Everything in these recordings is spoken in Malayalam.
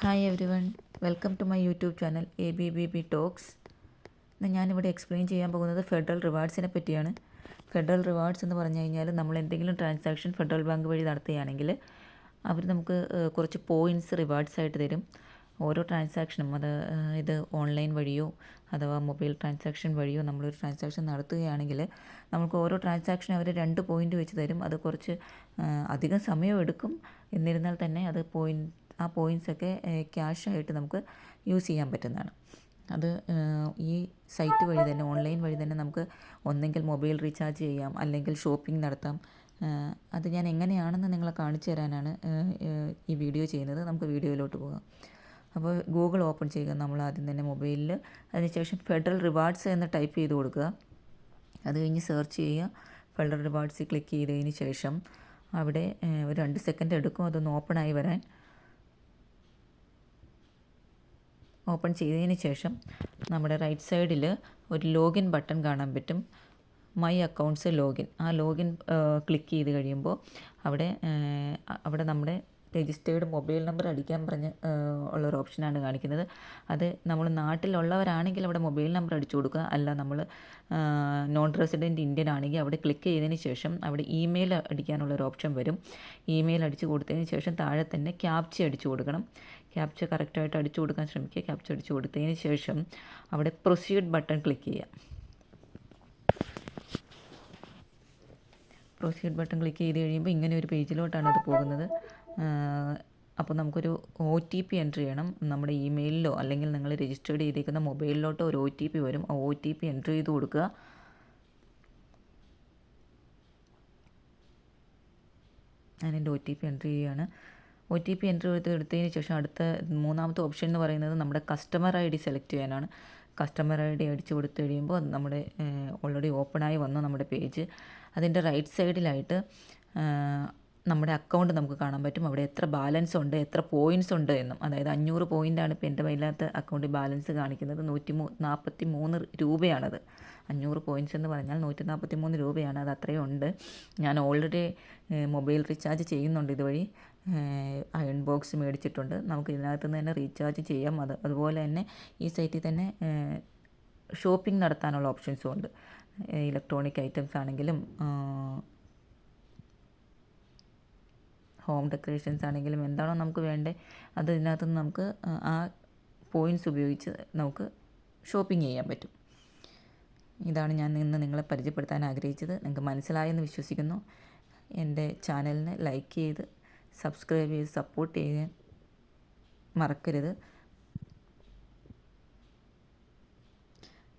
Hi everyone welcome to my YouTube channel A B B B talks ഇന്ന് ഞാനിവിടെ എക്സ്പ്ലെയിൻ ചെയ്യാൻ പോകുന്നത് ഫെഡറൽ റിവാർഡ്സിനെ പറ്റിയാണ്. ഫെഡറൽ റിവാർഡ്സ് എന്ന് പറഞ്ഞു കഴിഞ്ഞാൽ നമ്മൾ എന്തെങ്കിലും ട്രാൻസാക്ഷൻ ഫെഡറൽ ബാങ്ക് വഴി നടത്തുകയാണെങ്കിൽ അവർ നമുക്ക് കുറച്ച് പോയിന്റ്സ് റിവാർഡ്സ് ആയിട്ട് തരും. ഓരോ ട്രാൻസാക്ഷനും അത് ഇത് ഓൺലൈൻ വഴിയോ അഥവാ മൊബൈൽ ട്രാൻസാക്ഷൻ വഴിയോ നമ്മളൊരു ട്രാൻസാക്ഷൻ നടത്തുകയാണെങ്കിൽ നമുക്ക് ഓരോ ട്രാൻസാക്ഷൻ അവർ രണ്ട് പോയിന്റ് വെച്ച് തരും. അത് കുറച്ച് അധികം സമയം എടുക്കും. എന്നിരുന്നാൽ തന്നെ അത് പോയിന്റ് ആ പോയിന്റ്സൊക്കെ ക്യാഷായിട്ട് നമുക്ക് യൂസ് ചെയ്യാൻ പറ്റുന്നതാണ്. അത് ഈ സൈറ്റ് വഴി തന്നെ ഓൺലൈൻ വഴി തന്നെ നമുക്ക് ഒന്നെങ്കിൽ മൊബൈൽ റീചാർജ് ചെയ്യാം അല്ലെങ്കിൽ ഷോപ്പിംഗ് നടത്താം. അത് ഞാൻ എങ്ങനെയാണെന്ന് നിങ്ങളെ കാണിച്ചു തരാനാണ് ഈ വീഡിയോ ചെയ്യുന്നത്. നമുക്ക് വീഡിയോയിലോട്ട് പോകാം. അപ്പോൾ ഗൂഗിൾ ഓപ്പൺ ചെയ്യുക. നമ്മൾ ആദ്യം തന്നെ മൊബൈലിൽ അതിനുശേഷം ഫെഡറൽ റിവാർഡ്സ് എന്ന് ടൈപ്പ് ചെയ്ത് കൊടുക്കുക. അത് കഴിഞ്ഞ് സെർച്ച് ചെയ്യുക. ഫെഡറൽ റിവാർഡ്സ് ക്ലിക്ക് ചെയ്തതിന് ശേഷം അവിടെ ഒരു രണ്ട് സെക്കൻഡ് എടുക്കും. അതൊന്ന് ഓപ്പൺ ആയി വരാൻ. ഓപ്പൺ ചെയ്തതിന് ശേഷം നമ്മുടെ റൈറ്റ് സൈഡിൽ ഒരു ലോഗിൻ ബട്ടൺ കാണാൻ പറ്റും. My accounts login. ആ ലോഗിൻ ക്ലിക്ക് ചെയ്ത് കഴിയുമ്പോൾ അവിടെ അവിടെ നമ്മുടെ രജിസ്റ്റേർഡ് മൊബൈൽ നമ്പർ അടിക്കാൻ പറഞ്ഞ് ഉള്ള ഉള്ളൊരു ഓപ്ഷനാണ് കാണിക്കുന്നത്. അത് നമ്മൾ നാട്ടിലുള്ളവരാണെങ്കിൽ അവിടെ മൊബൈൽ നമ്പർ അടിച്ചു കൊടുക്കുക. അല്ല നമ്മൾ നോൺ റെസിഡന്റ് ഇന്ത്യൻ ആണെങ്കിൽ അവിടെ ക്ലിക്ക് ചെയ്തതിന് ശേഷം അവിടെ ഇമെയിൽ അടിക്കാനുള്ള ഒരു ഓപ്ഷൻ വരും. ഇമെയിൽ അടിച്ചു കൊടുത്തതിന് ശേഷം താഴെ തന്നെ ക്യാപ്ച അടിച്ചു കൊടുക്കണം. ക്യാപ്ച കറക്റ്റായിട്ട് അടിച്ചു കൊടുക്കാൻ ശ്രമിക്കുക. ക്യാപ്ച അടിച്ചു കൊടുത്തതിന് ശേഷം അവിടെ പ്രൊസീഡ് ബട്ടൺ ക്ലിക്ക് ചെയ്യുക. പ്രൊസീഡ് ബട്ടൺ ക്ലിക്ക് ചെയ്ത് കഴിയുമ്പോൾ ഇങ്ങനെ ഒരു പേജിലോട്ടാണ് അത് പോകുന്നത്. അപ്പോൾ നമുക്കൊരു ഒ ടി പി എന്റർ ചെയ്യണം നമ്മുടെ ഇമെയിലിലോ അല്ലെങ്കിൽ നിങ്ങൾ രജിസ്റ്റേർഡ് ചെയ്തിരിക്കുന്ന മൊബൈലിലോട്ടോ ഒരു ഒ ടി പി വരും. ആ ഒ ടി പി എന്റർ ചെയ്ത് കൊടുക്കുക. ഞാനെന്റെ ഒ ടി പി എന്റർ ചെയ്യുകയാണ്. ഒ ടി പി എന്റർ ചെയ്ത് എടുത്തതിന് ശേഷം അടുത്ത മൂന്നാമത്തെ ഓപ്ഷൻ എന്ന് പറയുന്നത് നമ്മുടെ കസ്റ്റമർ ഐ ഡി സെലക്ട് ചെയ്യാനാണ്. കസ്റ്റമർ ഐ ഡി അടിച്ചു കൊടുത്തു കഴിയുമ്പോൾ നമ്മുടെ ഓൾറെഡി ഓപ്പണായി വന്നു നമ്മുടെ പേജ് അതിന്റെ റൈറ്റ് സൈഡിലായിട്ട് നമ്മുടെ അക്കൗണ്ട് നമുക്ക് കാണാൻ പറ്റും. അവിടെ എത്ര ബാലൻസ് ഉണ്ട് എത്ര പോയിന്റ്സ് ഉണ്ട് എന്നും. അതായത് അഞ്ഞൂറ് പോയിന്റാണ് ഇപ്പോൾ എന്റെ കയ്യിലകത്ത് അക്കൗണ്ടിൽ ബാലൻസ് കാണിക്കുന്നത്. നൂറ്റി മൂ നാൽപ്പത്തി മൂന്ന് രൂപയാണത്. അഞ്ഞൂറ് പോയിന്റ്സ് എന്ന് പറഞ്ഞാൽ നൂറ്റി നാൽപ്പത്തി മൂന്ന് രൂപയാണ്. അത് അത്രയും ഉണ്ട്. ഞാൻ ഓൾറെഡി മൊബൈൽ റീചാർജ് ചെയ്യുന്നുണ്ട് ഇതുവഴി. അയൺ ബോക്സ് മേടിച്ചിട്ടുണ്ട്. നമുക്ക് ഇതിനകത്ത് നിന്ന് തന്നെ റീചാർജ് ചെയ്യാം. അത് അതുപോലെ തന്നെ ഈ സൈറ്റിൽ തന്നെ ഷോപ്പിംഗ് നടത്താനുള്ള ഓപ്ഷൻസും ഉണ്ട്. ഇലക്ട്രോണിക് ഐറ്റംസ് ആണെങ്കിലും ഹോം ഡെക്കറേഷൻസ് ആണെങ്കിലും എന്താണോ നമുക്ക് വേണ്ടത് അത് ഇതിനകത്ത് നിന്ന് നമുക്ക് ആ പോയിന്റ്സ് ഉപയോഗിച്ച് നമുക്ക് ഷോപ്പിംഗ് ചെയ്യാൻ പറ്റും. ഇതാണ് ഞാൻ ഇന്ന് നിങ്ങളെ പരിചയപ്പെടുത്താൻ ആഗ്രഹിച്ചത്. നിങ്ങൾക്ക് മനസ്സിലായെന്ന് വിശ്വസിക്കുന്നു. എന്റെ ചാനലിനെ ലൈക്ക് ചെയ്ത് സബ്സ്ക്രൈബ് ചെയ്ത് സപ്പോർട്ട് ചെയ്യാൻ മറക്കരുത്.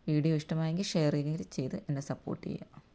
വീഡിയോ ഇഷ്ടമായെങ്കിൽ ഷെയർ ചെയ്ത് എന്നെ സപ്പോർട്ട് ചെയ്യുക.